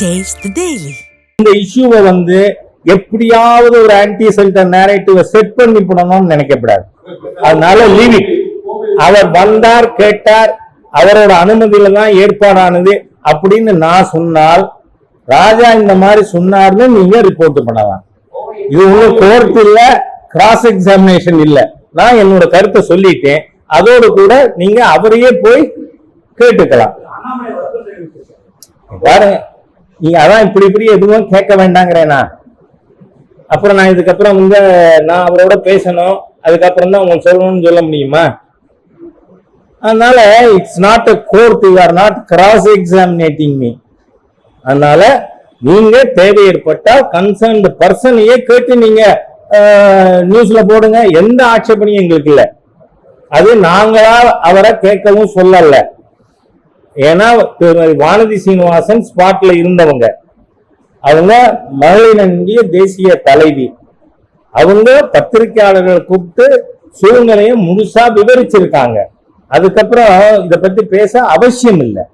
Taste daily இந்த இஷ்யூவை வந்து எப்படியாவது ஒரு ஆன்டி சென்டர் நேரேட்டிவ செட் பண்ணி பண்ணணும்னு நினைக்கப்படாது. அதனால லீவ் அவர் வந்தார் கேட்டார் அவரோட அனுமதியில தான் ஏற்பாடானது அப்படின்னு நான் சொன்னால் ராஜா இந்த மாதிரி சொன்னார்னு நீங்க ரிப்போர்ட் பண்ணலாம். இது உங்க கோர்ட் இல்ல கிராஸ் எக்ஸாமினேஷன் இல்ல. நான் என்னோட கருத்தை சொல்லிட்டேன். அதோடு கூட நீங்க அவரையே போய் கேட்டுக்கலாம். பாருங்க. நீங்க அதான் இப்படி இப்படி எதுவும் கேட்க வேண்டாங்கிறேனா? அப்புறம் நான் இதுக்கப்புறம் வந்து நான் அவரோட பேசணும். அதுக்கப்புறம் தான் உங்களுக்கு சொல்லணும்னு சொல்ல முடியுமா? அதனால it's not a court you are not cross examining me அதனால நீங்க தேவை ஏற்பட்டால் கன்சர்ன்ட் பர்சனையே கேட்டு நீங்க நியூஸ்ல போடுங்க. எந்த ஆட்சேபனையும் எங்களுக்கு இல்லை. அது நாங்களா அவரை கேட்கவும் சொல்லலை. ஏன்னா வானதி சீனிவாசன் ஸ்பாட்ல இருந்தவங்க. அவங்க மகளிர் தேசிய தலைவி. அவங்க பத்திரிகையாளர்களை கூப்பிட்டு சூழ்நிலையை முழுசா விவரிச்சிருக்காங்க. அதுக்கப்புறம் இத பத்தி பேச அவசியம் இல்லை.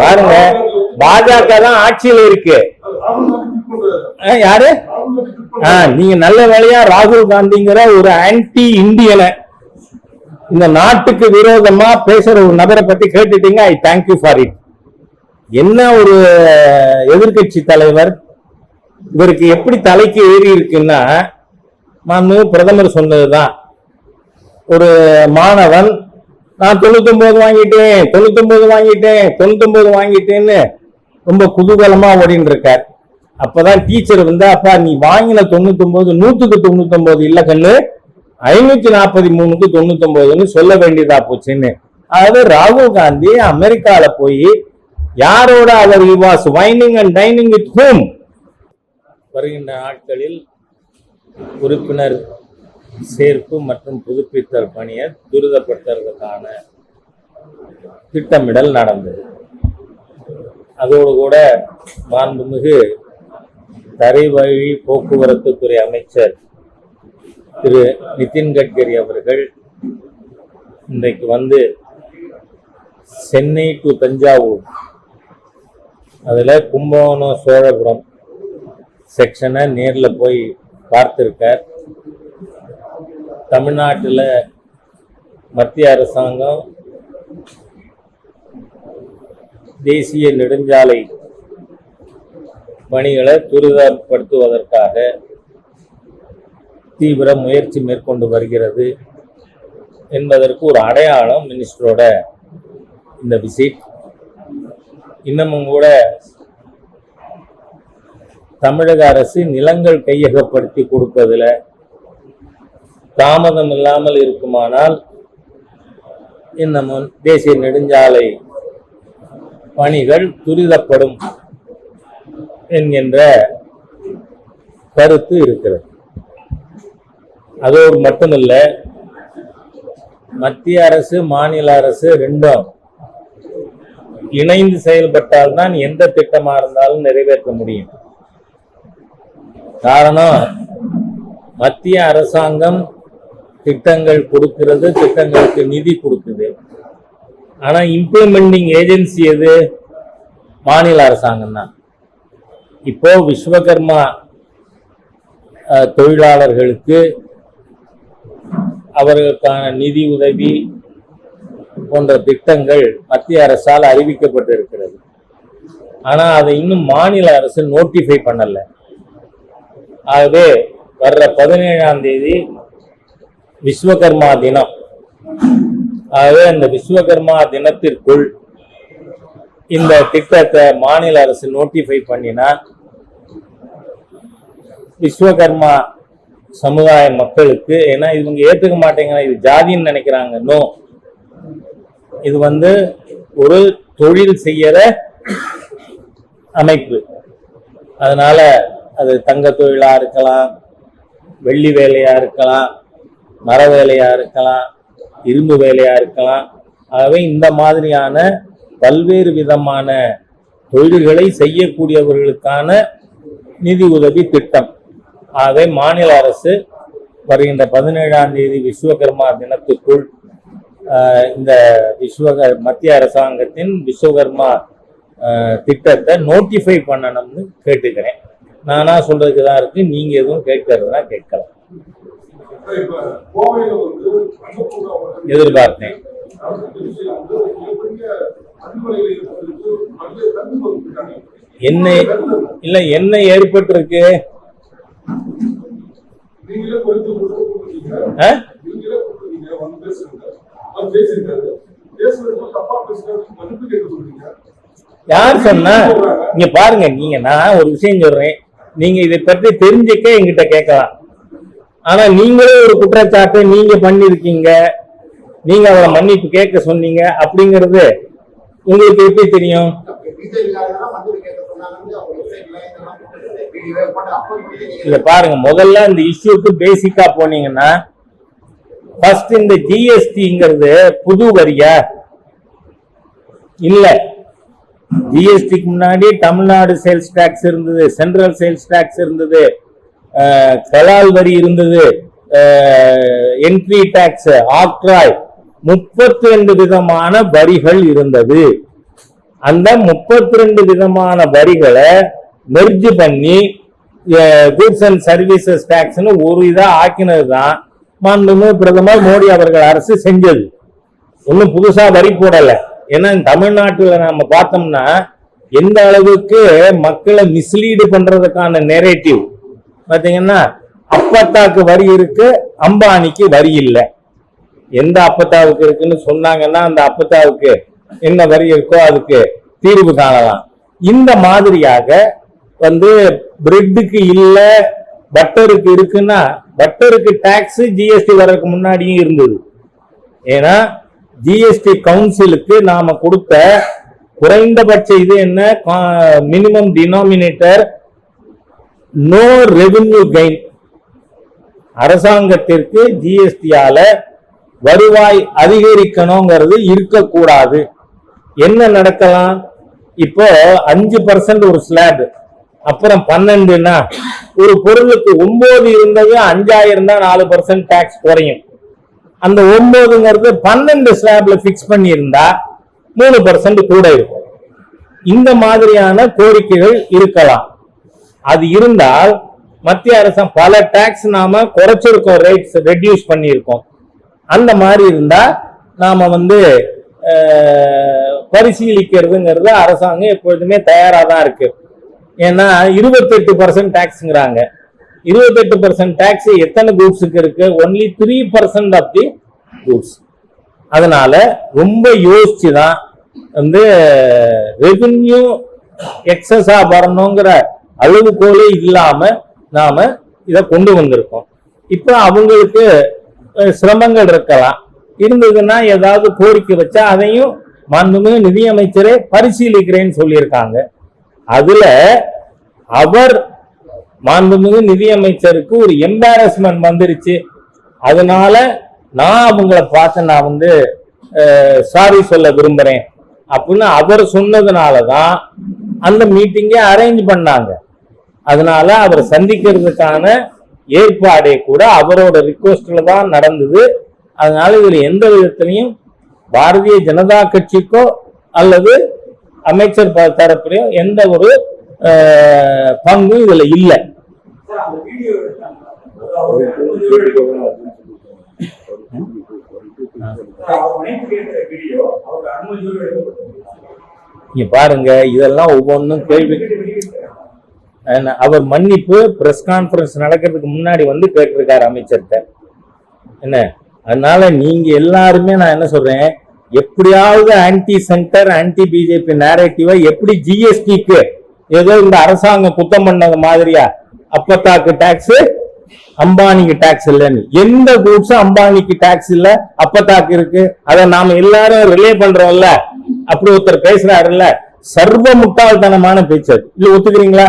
பாருங்க பாஜக தான் ஆட்சியில இருக்கு. யாரு. நீங்க நல்ல வேளையா ராகுல் காந்திங்கிற ஒரு ஆன்டி இந்தியனை. இந்த நாட்டுக்கு விரோதமா பேசுற ஒரு நபரை பத்தி கேட்டுட்டீங்க I thank you for it என்ன ஒரு எதிர்க்கட்சி தலைவர் இவருக்கு எப்படி தலைக்கு ஏறி இருக்குன்னா மாண்பு பிரதமர் சொன்னதுதான். ஒரு மாணவன் நான் தொண்ணூத்தொன்பது வாங்கிட்டேன் தொண்ணூத்தொன்பது வாங்கிட்டேன் தொண்ணூத்தொன்பது வாங்கிட்டேன்னு ரொம்ப குதூகலமா ஓடின்னு இருக்கார். அப்பதான் டீச்சர் வந்து அப்பா நீ வாங்கின தொண்ணூத்தொன்பது நூத்துக்கு தொண்ணூத்தொன்பது இல்ல கண்ணு. ஐநூத்தி நாற்பத்தி மூணுக்கு தொண்ணூத்தொன்பதுன்னு சொல்ல வேண்டியதா போச்சுன்னு. அதாவது ராகுல் காந்தி அமெரிக்கால போய் யாரோட அவர் was wining and dining with whom வருகின்ற நாட்களில் உறுப்பினர் சேர்ப்பு மற்றும் புதுப்பித்தல் பணியை துரிதப்படுத்துறதுக்கான திட்டமிடல் நடந்தது. அதோடு கூட மாண்புமிகு தரைவழி வழி துறை அமைச்சர் திரு நிதின் கட்கரி அவர்கள் இன்றைக்கு வந்து சென்னை டு தஞ்சாவூர். அதில் கும்பகோணம் சோழபுரம் செக்ஷனை நேரில் போய் பார்த்துருக்கார். தமிழ்நாட்டில் மத்திய அரசாங்கம் தேசிய நெடுஞ்சாலை பணிகளை துரிதப்படுத்துவதற்காக தீவிர முயற்சி மேற்கொண்டு வருகிறது என்பதற்கு ஒரு அடையாளம் மினிஸ்டரோட இந்த விசிட். இன்னமும் கூட தமிழக அரசு நிலங்கள் கையகப்படுத்தி கொடுப்பதில் தாமதம் இல்லாமல் இருக்குமானால் இன்னமும் தேசிய நெடுஞ்சாலை பணிகள் துரிதப்படும். என்கின்ற கருத்து இருக்கிறது. அதோடு மட்டுமல்ல மத்திய அரசு மாநில அரசு ரெண்டும் இணைந்து செயல்பட்டால்தான் எந்த திட்டமா இருந்தாலும் நிறைவேற்ற முடியும். காரணம் மத்திய அரசாங்கம் திட்டங்கள் கொடுக்கிறது திட்டங்களுக்கு நிதி கொடுக்குது. ஆனா இம்ப்ளிமெண்டிங் ஏஜென்சி எது? மாநில அரசாங்கம் தான். இப்போ விஸ்வகர்மா தொழிலாளர்களுக்கு அவர்களுக்கான நிதி உதவி போன்ற திட்டங்கள் மத்திய அரசால் அறிவிக்கப்பட்டிருக்கிறது. ஆனால் அதை இன்னும் மாநில அரசு நோட்டிஃபை பண்ணலை. ஆகவே வர்ற பதினேழாம் தேதி விஸ்வகர்மா தினம். ஆகவே அந்த விஸ்வகர்மா தினத்திற்குள் இந்த திட்டத்தை மாநில அரசு நோட்டிஃபை பண்ணினா விஸ்வகர்மா சமுதாய மக்களுக்கு ஏன்னா இவங்க ஏத்துக்க மாட்டேங்கிறாங்க இது ஜாதின்னு நினைக்கிறாங்க. நோ இது வந்து ஒரு தொழில் செய்யற அமைப்பு. அதனால அது தங்க தொழிலா இருக்கலாம் வெள்ளி வேலையா இருக்கலாம் மர வேலையா இருக்கலாம் இரும்பு வேலையா இருக்கலாம். ஆகவே இந்த மாதிரியான பல்வேறு விதமான தொழில்களை செய்யக்கூடியவர்களுக்கான நிதி உதவி திட்டம். ஆகவே மாநில அரசு வருகின்ற பதினேழாம் தேதி விஸ்வகர்மா தினத்துக்குள் இந்த விஸ்வக மத்திய அரசாங்கத்தின் விஸ்வகர்மா திட்டத்தை நோட்டிஃபை பண்ணணும்னு கேட்டுக்கிறேன். நானா சொல்றதுக்கு தான் இருக்கு. நீங்க எதுவும் கேட்கறதுனா கேட்கலாம். எதிர்பார்த்தேன். என்ன இல்ல என்ன ஏற்பட்டிருக்கு? யார் சொன்ன? நீங்க பாருங்க நீங்க நான் ஒரு விஷயம் சொல்றேன். நீங்க இதை பற்றி தெரிஞ்சுக்க எங்கிட்ட கேட்கலாம். ஆனா நீங்களே ஒரு குற்றச்சாட்டு நீங்க பண்ணிருக்கீங்க நீங்க அவரை மன்னிப்பு கேட்க சொன்னீங்க அப்படிங்கிறது உங்களுக்கு எப்படி தெரியும்? இல்ல பாருங்க முதல்ல இந்த இஷ்யூக்கு பேசிக்கா போனீங்கன்னா ஃபர்ஸ்ட் இந்த ஜிஎஸ்டிங்கிறது புது வரியா? இல்ல. ஜிஎஸ்டிக்கு முன்னாடி தமிழ்நாடு சேல்ஸ் டாக்ஸ் இருந்தது சென்ட்ரல் சேல்ஸ் டாக்ஸ் இருந்தது கலால் வரி இருந்தது என்ட்ரி டாக்ஸ் ஆக்ட்ராய் முப்பத்தி ரெண்டு விதமான வரிகள் இருந்தது. அந்த முப்பத்தி ரெண்டு விதமான வரிகளை மெர்ஜ் பண்ணி கூட்ஸ் அண்ட் சர்வீசஸ் டேக்ஸ்னு ஒரு இதாக ஆக்கினது தான் மாண்புமிகு பிரதமர் மோடி அவர்கள் அரசு செஞ்சது. ஒன்றும் புதுசாக வரி போடலை. ஏன்னா தமிழ்நாட்டில் நம்ம பார்த்தோம்னா எந்த அளவுக்கு மக்களை மிஸ்லீடு பண்றதுக்கான நெரேட்டிவ் பார்த்தீங்கன்னா அப்பத்தாக்கு வரி இருக்கு அம்பானிக்கு வரி இல்லை. எந்த அப்பத்தாவுக்கு இருக்குன்னு சொன்னாங்கன்னா அந்த அப்பத்தாவுக்கு என்ன வரி இருக்கோ அதுக்கு தீர்வு காணலாம். இந்த மாதிரியாக வந்து பிரெட்டுக்கு இல்ல பட்டருக்கு இருக்குன்னா பட்டருக்கு டாக்ஸ் ஜிஎஸ்டி வர்றதுக்கு முன்னாடியும் இருந்தது. ஏன்னா ஜிஎஸ்டி கவுன்சிலுக்கு நாம கொடுத்த குறைந்தபட்ச இது என்ன? Minimum denominator no revenue gain அரசாங்கத்திற்கு ஜிஎஸ்டியால வருவாய் அதிகரிக்கணுங்கிறது இருக்கக்கூடாது. என்ன நடக்கலாம்? இப்போ அஞ்சு பர்சன்ட் ஒரு ஸ்லாப் அப்புறம் பன்னெண்டுன்னா ஒரு பொருளுக்கு ஒன்பது இருந்தது அஞ்சாயிரம் தான் நாலு பர்சன்ட் டேக்ஸ் குறையும். அந்த ஒன்பதுங்கிறது பன்னெண்டு ஸ்லாப்ல பிக்ஸ் பண்ணியிருந்தா மூணு பர்சன்ட் கூட இருக்கும். இந்த மாதிரியான கோரிக்கைகள் இருக்கலாம். அது இருந்தால் மத்திய அரசாங்கம் பல டேக்ஸ் நாம குறைச்சிருக்கோம் ரேட்ஸ் ரெடியூஸ் பண்ணியிருக்கோம். அந்த மாதிரி இருந்தா நாம வந்து பரிசீலிக்கிறதுங்கிறது அரசாங்கம் எப்பொழுதுமே தயாராக தான் இருக்கு. ஏன்னா இருபத்தெட்டு பர்சன்ட் டேக்ஸுங்கிறாங்க இருபத்தெட்டு பர்சன்ட் டேக்ஸ் எத்தனை குரூப்ஸுக்கு இருக்கு? Only three percent of the groups அதனால ரொம்ப யோசிச்சு தான் வந்து ரெவென்யூ எக்ஸஸா வரணுங்கிற அளவுகோலே இல்லாம நாம இதை கொண்டு வந்திருக்கோம். இப்போ அவங்களுக்கு சிரமங்கள் இருக்கலாம். இருந்ததுன்னா ஏதாவது கோரிக்கை வச்சா அதையும் மாண்புமிகு நிதியமைச்சரே பரிசீலிக்கிறேன்னு சொல்லியிருக்காங்க. அதுல அவர் மாண்புமிகு நிதியமைச்சருக்கு ஒரு எம்பாரஸ்மெண்ட் வந்துருச்சு. அதனால நான் அவங்கள பார்த்து நான் வந்து சாரி சொல்ல விரும்புறேன். அப்படின்னு அவர் சொன்னதுனால தான் அந்த மீட்டிங்கை அரேஞ்ச் பண்ணாங்க. அதனால அவர் சந்திக்கிறதுக்கான ஏற்பாடே கூட அவரோட ரிக்வஸ்ட்ல தான் நடந்தது. அதனால இதுல எந்த விதத்திலையும் பாரதிய ஜனதா கட்சிக்கோ அல்லது அமைச்சர் ப- தரப்புலையோ எந்த ஒரு பங்கும் இதுல இல்லை. நீங்க பாருங்க இதெல்லாம் ஒவ்வொன்றும் கேள்வி என்ன, அவர் மன்னிப்பு பிரஸ் கான்ஃபரன்ஸ் நடக்கிறதுக்கு முன்னாடி வந்து கேட்டிருக்காரு அமைச்சர்கிட்ட. என்ன? அதனால நீங்க எல்லாருமே நான் என்ன சொல்றேன் எப்படியாவது ஆன்டி சென்டர் ஆன்டி பிஜேபி நேரட்டிவா எப்படி ஜிஎஸ்டிக்கு ஏதோ இந்த அரசாங்கம் குத்தம் பண்ணது மாதிரியா? அப்பத்தாக்கு டாக்ஸ் அம்பானிக்கு டாக்ஸ் இல்லைன்னு. எந்த குரூப்ஸும் அம்பானிக்கு டாக்ஸ் இல்ல அப்பத்தாக்கு இருக்கு? அதை நாம எல்லாரும் ரிலே பண்றோம்ல. அப்படி ஒருத்தர் பேசுறாருல்ல. சர்வ முட்டாள்தனமான பேச்சு அது. இல்ல ஒத்துக்கிறீங்களா?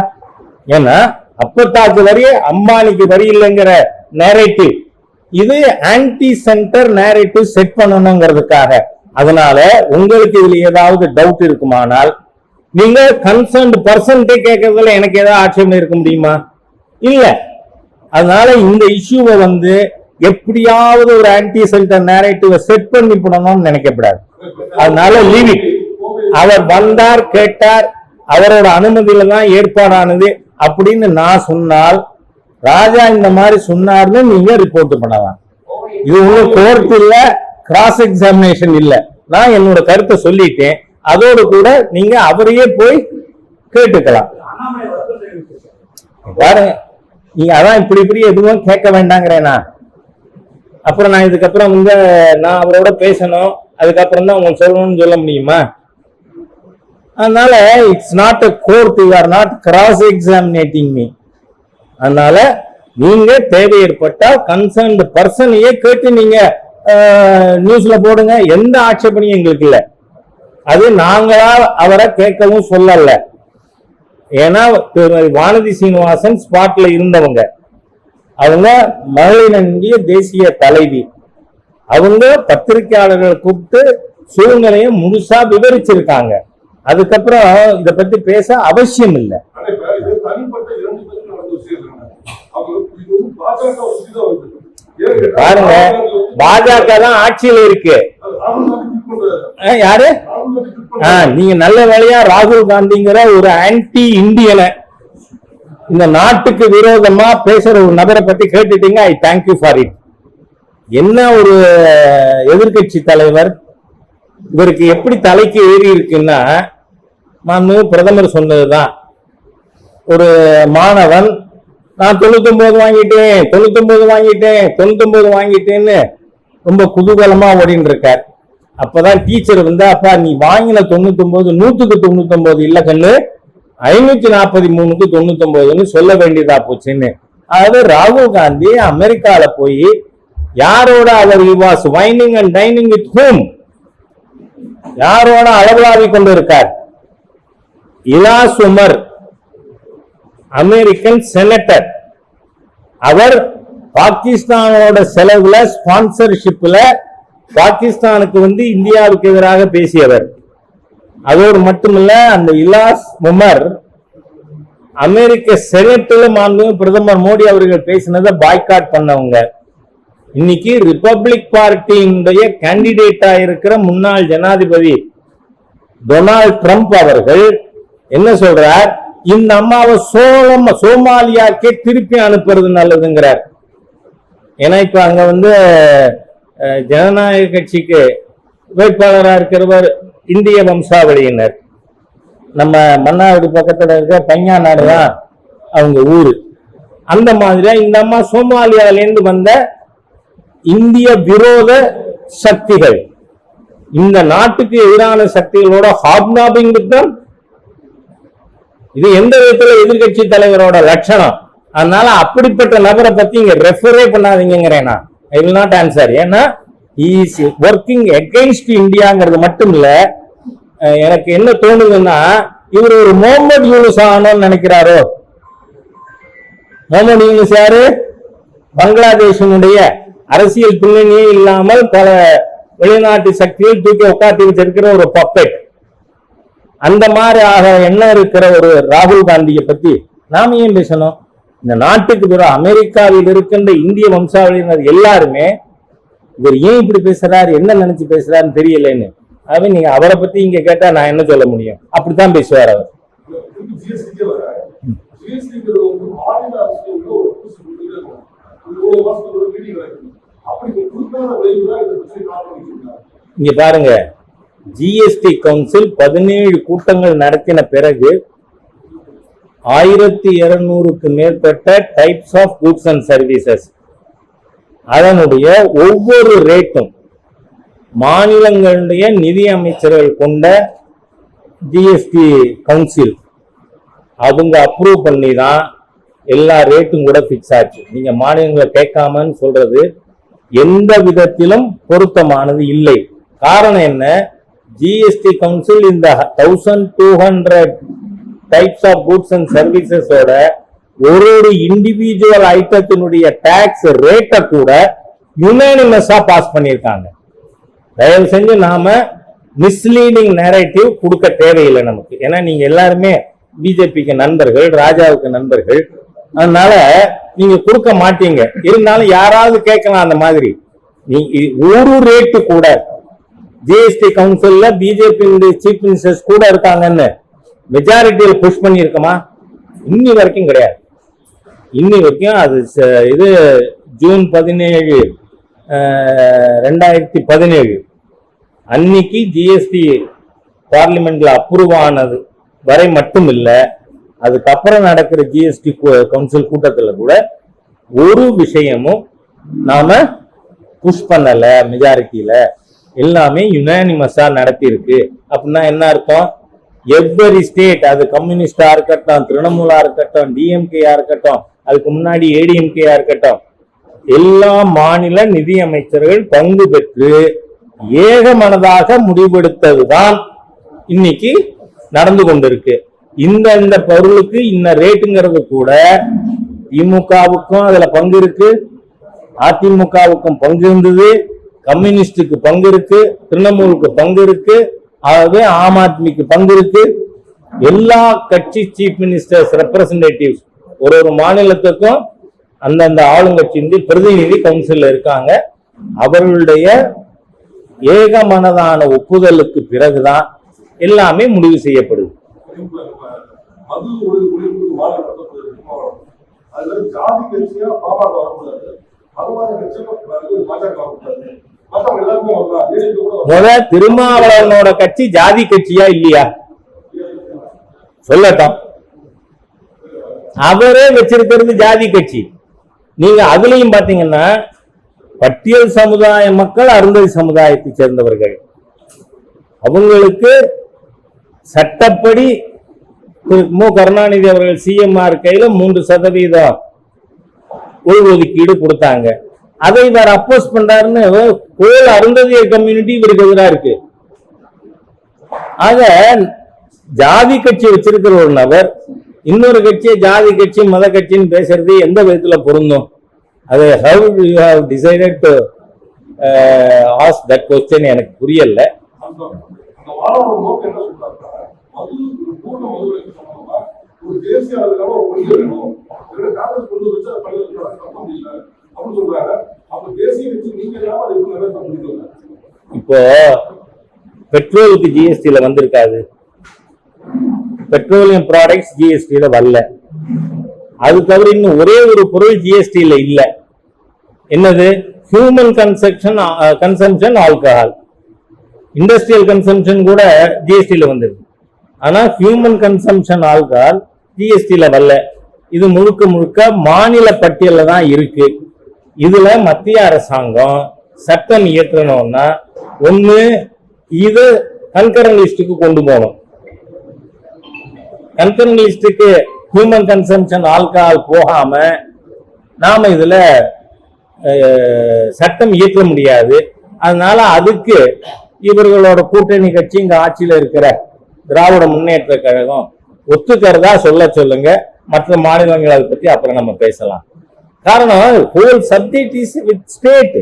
ஏன்னா அப்பத்தாக்கு வரி அம்பானிக்கு வரி இல்லைங்கிற நேரேட்டிவ் இது ஆன்டி சென்டர் நேரேட்டிவ் செட் பண்ணணுங்கிறதுக்காக அதனால உங்களுக்கு இதுல ஏதாவது டவுட் இருக்குமானால் நீங்க கன்சர்ன்ட் பர்சன்ட்டே கேட்கறதுல எனக்கு ஏதாவது ஆட்சேபம் இருக்க முடியுமா? இல்ல. அதனால இந்த இஷ்யூவை வந்து எப்படியாவது ஒரு ஆன்டி சென்டர் நேரேட்டிவ செட் பண்ணி போடணும்னு நினைக்கப்படாது அதனால லீவ் இட் அவர் வந்தார் கேட்டார் அவரோட அனுமதியில தான் ஏற்பாடானது அப்படின்னு நான் சொன்னால் ராஜா இந்த மாதிரி சொன்னார்னு நீங்க ரிப்போர்ட் பண்ணலாம். இது உங்க கோர்ட் இல்ல கிராஸ் எக்ஸாமினேஷன் இல்ல. நான் என்னோட கருத்தை சொல்லிட்டேன். அதோடு கூட நீங்க அவரையே போய் கேட்டுக்கலாம். பாருங்க நீங்க அதான் இப்படி இப்படி எதுவும் கேட்க வேண்டாங்கிறேனா? அப்புறம் நான் இதுக்கப்புறம் வந்து நான் அவரோட பேசணும். அதுக்கப்புறம் தான் உங்களுக்கு சொல்லணும்னு சொல்ல முடியுமா? அதனால it's not a court you are not cross examining me அதனால நீங்க தேவை ஏற்பட்டால் கன்சர்ன்டு பர்சனையே கேட்டு நீங்க நியூஸ்ல போடுங்க. எந்த ஆட்சேபனையும் எங்களுக்கு இல்லை. அது நாங்களா அவரை கேட்கவும் சொல்லல. ஏன்னா வானதி சீனிவாசன் ஸ்பாட்ல இருந்தவங்க. அவங்க மகளிரங்கிய தேசிய தலைவி. அவங்க பத்திரிகையாளர்களை கூப்பிட்டு சூழ்நிலையை முழுசா விவரிச்சிருக்காங்க. அதுக்கப்புறம் இதை பத்தி பேச அவசியம் இல்லை ஆனா இப்ப இது தனிப்பட்ட இரண்டு பேருக்கு நடந்த விஷயம் இல்லைங்க. அவங்க இது வந்து பாஜக வசதி தான் வருது. ஏன்னு கேட்டா, பாருங்க பாஜக தான் ஆட்சியில இருக்கு. யாரு. நீங்க நல்ல வேலையா ராகுல் காந்திங்கிற ஒரு ஆன்டி இந்தியனை இந்த நாட்டுக்கு விரோதமா பேசுற ஒரு நபரை பத்தி கேட்டுட்டீங்க I thank you for it என்ன ஒரு எதிர்க்கட்சி தலைவர் இவருக்கு எப்படி தலைக்கு ஏறி இருக்குன்னா மாண்பு பிரதமர் சொன்னதுதான். ஒரு மாணவன் நான் தொண்ணூத்தொன்பது வாங்கிட்டேன் தொண்ணூத்தொன்பது வாங்கிட்டேன் தொண்ணூத்தொன்பது வாங்கிட்டேன்னு ரொம்ப குதூகலமா ஓடின்னு இருக்கார். அப்பதான் டீச்சர் வந்து அப்பா நீ வாங்கின தொண்ணூத்தொன்பது நூத்துக்கு தொண்ணூத்தொன்பது இல்ல கண்ணு ஐநூத்தி நாற்பத்தி மூணுக்கு தொண்ணூத்தொன்பதுன்னு சொல்ல வேண்டியதா போச்சுன்னு. அதாவது ராகுல் காந்தி அமெரிக்கால போய் யாரோட அவர் was wining and dining with whom? யாரோட அளவலாவி கொண்டு இருக்கார்? இலாஸ் உமர் அமெரிக்கன் செனட்டர் அவர் பாகிஸ்தானோட செலவுல ஸ்பான்சர்ஷிப்ல பாகிஸ்தானுக்கு வந்து இந்தியாவுக்கு எதிராக பேசியவர். அதோடு மட்டுமல்ல அந்த இலாஸ் உமர் அமெரிக்க செனட்டில் மாண்பு பிரதமர் மோடி அவர்கள் பேசினதை பாய்காட் பண்ணவங்க. இன்னைக்கு ரிப்பப்ளிக் பார்ட்டியினுடைய கேண்டிடேட்டா இருக்கிற முன்னாள் ஜனாதிபதி டொனால்ட் ட்ரம்ப் அவர்கள் என்ன சொல்றார்? இந்த அம்மாவை சோழம் சோமாலியாக்கே திருப்பி அனுப்புறது நல்லதுங்கிறார். ஏன்னா இப்ப அங்க வந்து ஜனநாயக கட்சிக்கு வேட்பாளராக இருக்கிறவர் இந்திய வம்சாவளியினர். நம்ம மன்னார்குடி பக்கத்துல இருக்க பையனாடு தான் அவங்க ஊரு. அந்த மாதிரியா இந்த அம்மா சோமாலியாவிலேருந்து வந்த இந்திய விரோத சக்திகள். இந்த நாட்டுக்கு எதிரான சக்திகளோட ஹாப்னாபிங் தான் இது எந்த விதத்துல எதிர்க்கட்சி தலைவரோட லட்சணம்? அதனால அப்படிப்பட்ட நபரை பத்தி இங்க ரெஃபரே பண்ணாதீங்கிறேன் நான். ஐ வில் நாட் ஆன்சர் ஏன்னா இஸ் ஒர்க்கிங் எகெயின்ஸ்ட் இந்தியாங்கிறது மட்டும் இல்ல எனக்கு என்ன தோணுதுன்னா இவர் ஒரு முகமது யூனுஸ் ஆகணும்னு நினைக்கிறாரோ? முகமது யூனுஸ் யாரு? பங்களாதேஷனுடைய அரசியல் பின்னணியே இல்லாமல் பல வெளிநாட்டு சக்தியை தூக்கி உட்காந்து வச்சிருக்கிற ஒரு பப்பெட் அந்த மாதிரி ஆக என்ன இருக்கிற ஒரு ராகுல் காந்தியை பத்தி நாம ஏன் பேசணும்? இந்த நாட்டுக்கு பிற அமெரிக்காவில் இருக்கின்ற இந்திய வம்சாவளியினர் எல்லாருமே இவர் ஏன் இப்படி பேசுறாரு என்ன நினைச்சு பேசுறாருன்னு தெரியலன்னு. ஆகவே நீங்க அவரை பத்தி இங்க கேட்டா நான் என்ன சொல்ல முடியும்? அப்படித்தான் பேசுவார் அவர். இங்க பாருங்க. ஜிஎஸ்டி கவுன்சில் பதினேழு கூட்டங்கள் நடத்தின பிறகு ஆயிரத்தி இருநூறுக்கு மேற்பட்ட types of goods and services அதனுடைய ஒவ்வொரு ரேட்டும் மாநிலங்களுடைய நிதி அமைச்சர்கள் கொண்ட ஜிஎஸ்டி கவுன்சில் அவங்க அப்ரூவ் பண்ணி தான் எல்லா ரேட்டும் கூட ஃபிக்ஸ் ஆச்சு. நீங்க மாநிலங்களை கேட்காமன்னு சொல்றது எந்த விதத்திலும் பொருத்தமானது இல்லை. காரணம் என்ன? ஜிஎஸ்டி கவுன்சில் இந்த thousand two hundred types of goods and சர்வீசஸோட ஒரு ஒரு இண்டிவிஜுவல் ஐட்டத்தினுடைய டாக்ஸ் ரேட்டை கூட யுனானிமஸா பாஸ் பண்ணியிருக்காங்க. தயவு செஞ்சு நாம மிஸ்லீடிங் நேரேட்டிவ் கொடுக்க தேவையில்லை நமக்கு. ஏன்னா நீங்க எல்லாருமே பிஜேபிக்கு நண்பர்கள் ராஜாவுக்கு நண்பர்கள். அதனால நீங்க கொடுக்க மாட்டீங்க. இருந்தாலும் யாராவது கேட்கலாம் அந்த மாதிரி. நீ ஒரு ரேட்டு கூட ஜிஎஸ்டி கவுன்சில்ல பிஜேபி சீஃப் மினிஸ்டர்ஸ் கூட இருக்காங்கன்னு மெஜாரிட்டியில் புஷ் பண்ணியிருக்கோமா? இன்னி வரைக்கும் கிடையாது. இன்னி வரைக்கும் அது ச- இது ஜூன் பதினேழு ரெண்டாயிரத்தி பதினேழு. அன்னைக்கு ஜிஎஸ்டி பார்லிமெண்ட்ல அப்ரூவ் ஆனது வரை மட்டும் இல்லை அதுக்கப்புறம் நடக்கிற ஜிஎஸ்டி கவுன்சில் கூட்டத்தில் கூட ஒரு விஷயமும் நாம புஷ் பண்ணல மெஜாரிட்டியில எல்லாமே யுனானிமஸா நடத்தியிருக்கு. அப்படின்னா என்ன அர்த்தம்? எவ்வரி ஸ்டேட் அது கம்யூனிஸ்டா இருக்கட்டும் திரிணமூலா இருக்கட்டும் டிஎம்கேயா இருக்கட்டும் அதுக்கு முன்னாடி ஏடிஎம்கேயா இருக்கட்டும் எல்லா மாநில நிதி அமைச்சர்கள் பங்கு பெற்று ஏகமனதாக முடிவெடுத்ததுதான் இன்னைக்கு நடந்து கொண்டிருக்கு. இந்த இந்த பொருளுக்கு இந்த ரேட்டுங்கிறது கூட திமுகவுக்கும் அதுல பங்கு இருக்கு. அதிமுகவுக்கும் பங்கு இருந்தது. கம்யூனிஸ்டுக்கு பங்கு இருக்கு திரிணமூலுக்கு பங்கு இருக்கு ஆகவே ஆம் ஆத்மிக்கு பங்கு இருக்கு. எல்லா கட்சி சீஃப் மினிஸ்டர்ஸ் ரெப்ரசன்டேட்டிவ்ஸ் ஒரு ஒரு மாநிலத்துக்கும் அந்தந்த ஆளுங்கட்சி பிரதிநிதி கவுன்சில் இருக்காங்க. அவர்களுடைய ஏகமனதான ஒப்புதலுக்கு பிறகுதான் எல்லாமே முடிவு செய்யப்படுது. ஜாதி கட்சியா பாமக வரக்கூடாது. மதவாத கட்சியா பாஜக வரக்கூடாது. முத திருமாவளவனோட கட்சி ஜாதி கட்சியா இல்லையா? சொல்லட்டும் அவரே வச்சிருக்கிறது ஜாதி கட்சி. நீங்க அதுலயும் பாத்தீங்கன்னா பட்டியல் சமுதாய மக்கள் அருந்ததி சமுதாயத்தை சேர்ந்தவர்கள். அவங்களுக்கு சட்டப்படி மு கருணாநிதி அவர்கள் சிஎம்ஆர் கையில மூன்று சதவீதம் உள்ஒதுக்கீடு கொடுத்தாங்க. அதை இவர் அப்போஸ் பண்றாருன்னு கோல் அருந்ததிய கம்யூனிட்டி இவருக்கு எதிராக இருக்கு. ஆக ஜாதி கட்சி வச்சிருக்கிற ஒரு நபர் இன்னொரு கட்சி ஜாதி கட்சி மத கட்சின்னு பேசுறது எந்த விதத்துல பொருந்தும்? அது how you have decided to ask that question எனக்கு புரியல. ஒரு தேசிய அளவிலான ஒரு கொள்கை வேணும் காங்கிரஸ் கொண்டு வச்சு அதை அப்படின்னு சொல்றாங்க. நீங்க இல்லாம அதை எப்படி நிறைவேற்ற இப்போ பெட்ரோலுக்கு ஜிஎஸ்டியில வந்திருக்காது. பெட்ரோலியம் ப்ராடக்ட்ஸ் ஜிஎஸ்டியில வரல. அது தவிர இன்னும் ஒரே ஒரு பொருள் ஜிஎஸ்டியில இல்ல. என்னது? Human conception consumption alcohol industrial consumption கூட ஜிஎஸ்டியில வந்திருக்கு. ஆனா ஹியூமன் கன்சம்ஷன் ஆல்கஹால் ஜிஎஸ்டியில வரல. இது முழுக்க முழுக்க மாநில பட்டியலில் தான் இருக்கு. இதுல மத்திய அரசாங்கம் சட்டம் இயற்றணும்னா ஒண்ணு இது கன்கரன் லிஸ்டுக்கு கொண்டு போகணும். கன்கரன் லிஸ்டுக்கு ஹியூமன் கன்சம்ஷன் ஆல்கஹால் போகாம நாம இதுல சட்டம் இயற்ற முடியாது. அதனால அதுக்கு இவர்களோட கூட்டணி கட்சி இங்க ஆட்சியில இருக்கிற திராவிட முன்னேற்ற கழகம் ஒத்துக்கிறதா சொல்ல சொல்லுங்க. மற்ற மாநிலங்கள் அதை பத்தி அப்புறம் நம்ம பேசலாம். காரணம் whole subject is with state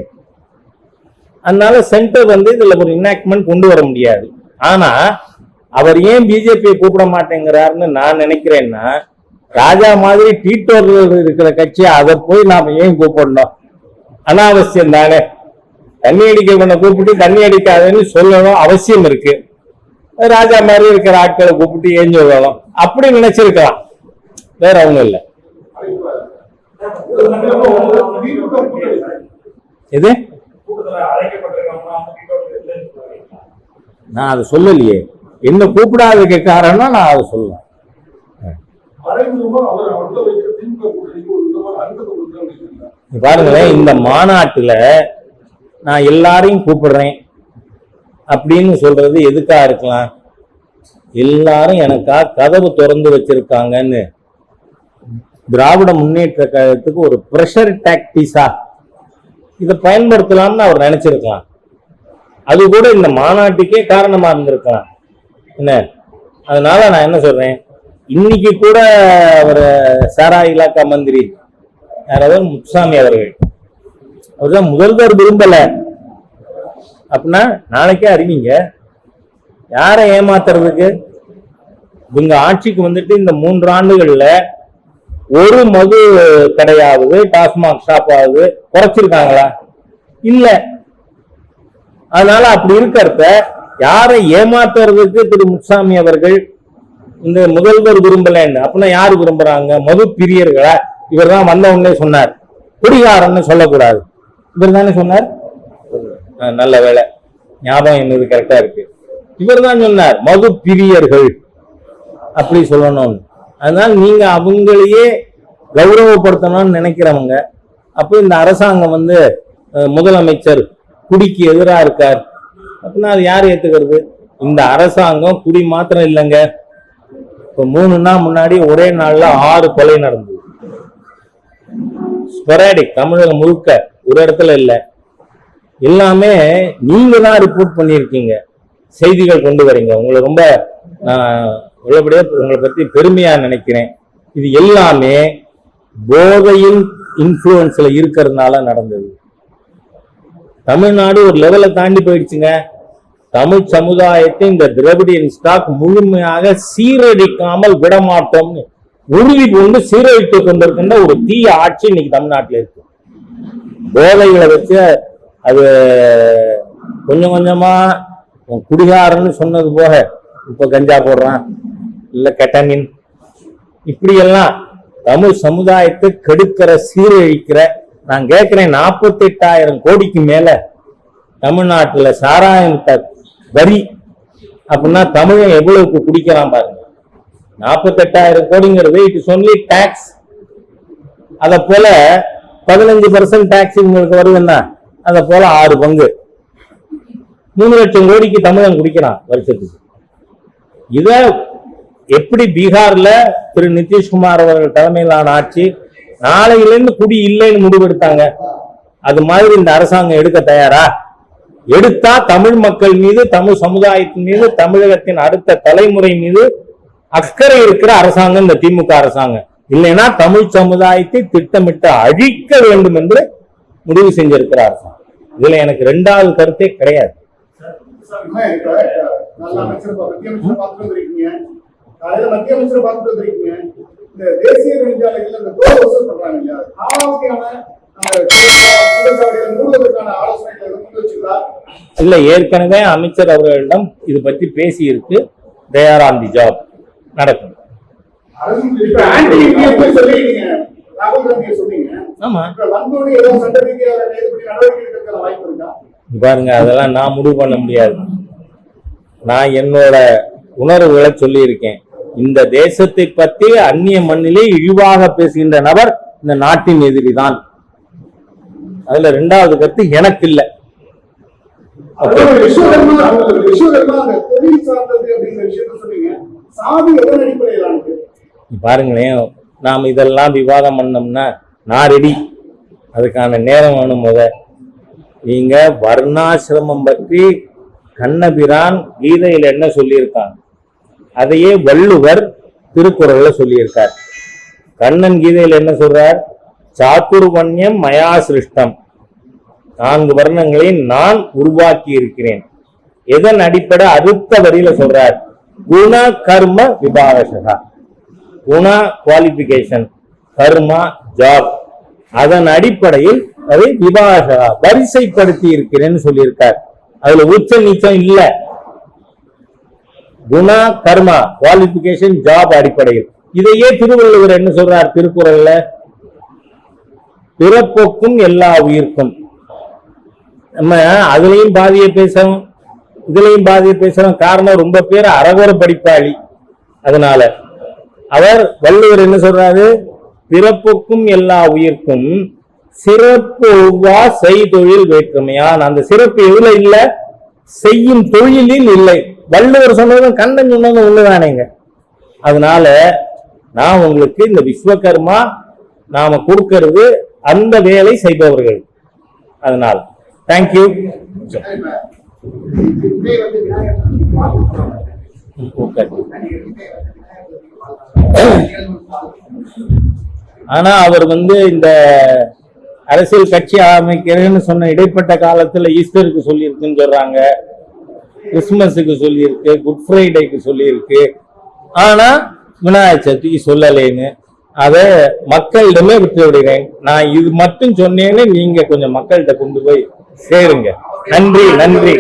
அதனால சென்டர் வந்து இதுல ஒரு இன்னாக்மெண்ட் கொண்டு வர முடியாது. ஆனா அவர் ஏன் பிஜேபியை கூப்பிட மாட்டேங்கிறாருன்னு நான் நினைக்கிறேன்னா ராஜா மாதிரி டீட்டோர்கள் இருக்கிற கட்சி அதை போய் நாம ஏன் கூப்பிடணும்? அனாவசியம் தானே. தண்ணி அடிக்கிறவனை கூப்பிட்டு தண்ணி அடிக்காதுன்னு சொல்லணும் அவசியம் இருக்கு. ராஜா மாதிரி இருக்கிற ஆட்களை கூப்பிட்டு ஏன் சொல்லணும்? அப்படி நினைச்சிருக்கலாம். வேற ஒன்றும் இல்லை திமுக கூட்டணி இது கூட்டத்துல அழைக்கப்பட்டிருக்கவங்க அவங்க வீட்டோட இல்லைன்னு எது? நான் அதை சொல்லலையே. என்ன கூப்பிடாததுக்கு காரணம் நான் அதை சொல்லலாம் பாருங்களேன் இந்த மாநாட்டில் நான் எல்லாரையும் கூப்பிடுறேன். அப்படின்னு சொல்றது எதுக்கா இருக்கலாம்? எல்லாரும் எனக்கா கதவு திறந்து வச்சிருக்காங்கன்னு. திராவிட முன்னேற்ற கழகத்துக்கு ஒரு ப்ரெஷர் டாக்டிஸா இதை பயன்படுத்தலாம்னு அவர் நினைச்சிருக்கலாம். அது கூட இந்த மாநாட்டுக்கே காரணமா இருந்திருக்கலாம். என்ன? அதனால நான் என்ன சொல்றேன்? இன்னைக்கு கூட அவர் சாரா இலாக்கா மந்திரி யாராவது முத்துசாமி அவர்கள். அவர்தான் முதல்வர் விரும்பல. அப்படின்னா நாளைக்கே அறிவிங்க. யாரை ஏமாத்துறதுக்கு? இவங்க ஆட்சிக்கு வந்துட்டு இந்த மூன்று ஆண்டுகள்ல ஒரு மது கடையாவது டாஸ்மாக் ஷாப் ஆகுது குறைச்சிருக்காங்களா? இல்ல. அதனால அப்படி இருக்கிறத யாரை ஏமாத்துறதுக்கு திரு முத்துசாமி அவர்கள் இந்த முதல்வர் விரும்பலன்னு அப்படின்னா யார் விரும்புறாங்க? மது பிரியர்களா? இவர் தான் வந்தவங்களே சொன்னார். குடிகாரன்னு சொல்லக்கூடாது. இவர் தானே சொன்னார்? ஆ, நல்ல வேலை ஞாபகம் என்னது கரெக்டா இருக்கு. இவர் தான் சொன்னார் மது பிரியர்கள். அப்படி சொல்லணும்னு. அதனால் நீங்க அவங்களையே கௌரவப்படுத்தணும்னு நினைக்கிறவங்க அப்போ இந்த அரசாங்கம் வந்து முதலமைச்சர் குடிக்கு எதிராக இருக்கார். அப்படின்னா அது யார் ஏத்துக்கிறது? இந்த அரசாங்கம் குடி மாத்திரம் இல்லைங்க. இப்போ மூணு நாள் முன்னாடி ஒரே நாள்ல ஆறு கொலை நடந்தது. ஸ்பொராடிக் தமிழகம் முழுக்க ஒரு இடத்துல இல்லை. எல்லாமே நீங்க தான் ரிப்போர்ட் பண்ணியிருக்கீங்க. செய்திகள் கொண்டு வரீங்க. உங்களை ரொம்ப உள்ளபடியே உங்களை பத்தி பெருமையா நினைக்கிறேன். இது எல்லாமே போதையின் இன்ஃப்ளூயன்ஸ்ல இருக்கிறதுனால நடந்தது. தமிழ்நாடு ஒரு லெவலை தாண்டி போயிடுச்சுங்க. தமிழ் சமுதாயத்தை இந்த திரவிடியன் ஸ்டாக் முழுமையாக சீரடிக்காமல் விடமாட்டோம்னு உறுதி கொண்டு சீரழித்துக் கொண்டிருக்கின்ற ஒரு தீய ஆட்சி இன்னைக்கு தமிழ்நாட்டில் இருக்கு. போதைகளை வச்சு அது கொஞ்சம் கொஞ்சமா உன் குடிகாரன்னு சொன்னது போக இப்ப கஞ்சா போடுறான். இல்ல கெட்டமின். இப்படியெல்லாம் தமிழ் சமுதாயத்தை கெடுக்கிற சீரழிக்கிற நான் கேட்கிறேன் நாற்பத்தி எட்டாயிரம் கோடிக்கு மேல தமிழ்நாட்டுல சாராயம் வரி அப்படின்னா தமிழன் எவ்வளவுக்கு குடிக்கிறான் பாருங்க. நாற்பத்தெட்டாயிரம் கோடிங்கிறது இட் இஸ் ஒன்லி டாக்ஸ் அத போல பதினஞ்சு பர்சன்ட் டாக்ஸ் உங்களுக்கு வருதுன்னா அத போல ஆறு பங்கு. மூணு லட்சம் கோடிக்கு தமிழன் குடிக்கிறான் வருஷத்துக்கு. இத எப்படி பீகார்ல திரு நிதிஷ்குமார் அவர்கள் தலைமையிலான ஆட்சி நாளையிலிருந்து குடி இல்லைன்னு முடிவெடுத்தாங்க அது மாதிரி இந்த அரசாங்கம் எடுக்க தயாரா எடுத்தா தமிழ் மக்கள் மீது தமிழ் சமுதாயத்தின் மீது தமிழகத்தின் அடுத்த தலைமுறை மீது அக்கறை இருக்கிற அரசாங்கம் இந்த திமுக அரசாங்கம் இல்லைன்னா தமிழ் சமுதாயத்தை திட்டமிட்டு அழிக்க வேண்டும் என்று முடிவு செஞ்சிருக்கிற அரசாங்கம் இதுல எனக்கு ரெண்டாவது கருத்தே கிடையாது காலையில மத்திய அமைச்சர் பார்த்துட்டு வந்திருக்கீங்க. இந்த தேசிய நெடுஞ்சாலைகள்ல இந்த டோல் வசூல் பண்றாங்க இல்லையா? காலாவதியான இல்ல ஏற்கனவே அமைச்சர் அவர்களிடம் இது பத்தி பேசி இருக்கு தேர் ஆன் தி ஜாப் நடக்கும். பாருங்க அதெல்லாம் நான் முடிவு பண்ண முடியாது. நான் என்னோட உணர்வுகளை சொல்லியிருக்கேன். இந்த தேசத்தை பற்றி அந்நிய மண்ணிலே இழிவாக பேசுகின்ற நபர் இந்த நாட்டின் எதிரிதான். அதுல ரெண்டாவது கருத்து எனக்கு இல்ல பாருங்களேன் நாம் இதெல்லாம் விவாதம் பண்ணோம்னா நான் ரெடி அதுக்கான நேரம் வேணும் முத. நீங்க வர்ணாசிரமம் பற்றி கண்ணபிரான் கீதையில் என்ன சொல்லியிருக்கான்? அதையே வள்ளுவர் திருக்குறள்ல சொல்லியிருக்கார். கண்ணன் கீதையில் என்ன சொல்றார்? சாத்துர்வன்யம் மயா சிருஷ்டம். நான்கு வர்ணங்களை நான் உருவாக்கி இருக்கிறேன் எதன் அடிப்படை அடுத்த வரியில சொல்றார்? குண கர்ம விபாகசகா. குணா குவாலிபிகேஷன் கர்மா ஜாப் அதன் அடிப்படையில் அதை விபாகசகா வரிசைப்படுத்தி இருக்கிறேன்னு சொல்லியிருக்கார். அதுல உச்ச நீச்சம் இல்லை. குணா கர்மா குவாலிபிகேஷன் ஜாப் அடிப்படையில். இதையே திருவள்ளுவர் என்ன சொல்றார் திருக்குறள்ல? பிறப்போக்கும் எல்லா உயிர்க்கும். நம்ம அதுலயும் பாதியை பேசணும் இதுலயும் பாதியை பேசணும் காரணம் ரொம்ப பேர் அறகுற படிப்பாளி. அதனால அவர் வள்ளுவர் என்ன சொல்றாரு? பிறப்புக்கும் எல்லா உயிர்க்கும் சிறப்பு ஒவ்வா செய்தொழில் வேற்றுமையான். அந்த சிறப்பு எதுல இல்லை? செய்யும் தொழிலில் இல்லை. வள்ளுவர் சொன்னதும் கண்ணன் சொன்னதும் ஒண்ணுதானேங்க. அதனால நான் உங்களுக்கு இந்த விஸ்வகர்மா நாம கொடுக்கறது அந்த வேலை செய்பவர்கள். அதனால் தேங்க்யூ ஆனா அவர் வந்து இந்த அரசியல் கட்சி ஆரம்பிக்கிறேன்னு சொன்ன இடைப்பட்ட காலத்துல ஈஸ்டருக்கு சொல்லியிருக்குன்னு சொல்றாங்க. கிறிஸ்துமஸுக்கு சொல்லியிருக்கு குட் ஃப்ரைடேக்கு சொல்லியிருக்கு. ஆனா விநாயகர் சதுர்த்திக்கு சொல்லலைன்னு. அதை மக்களிடமே விட்டு விடுகிறேன் நான் இது மட்டும் சொன்னேன்னு நீங்க கொஞ்சம் மக்கள்கிட்ட கொண்டு போய் சேருங்க. நன்றி நன்றி.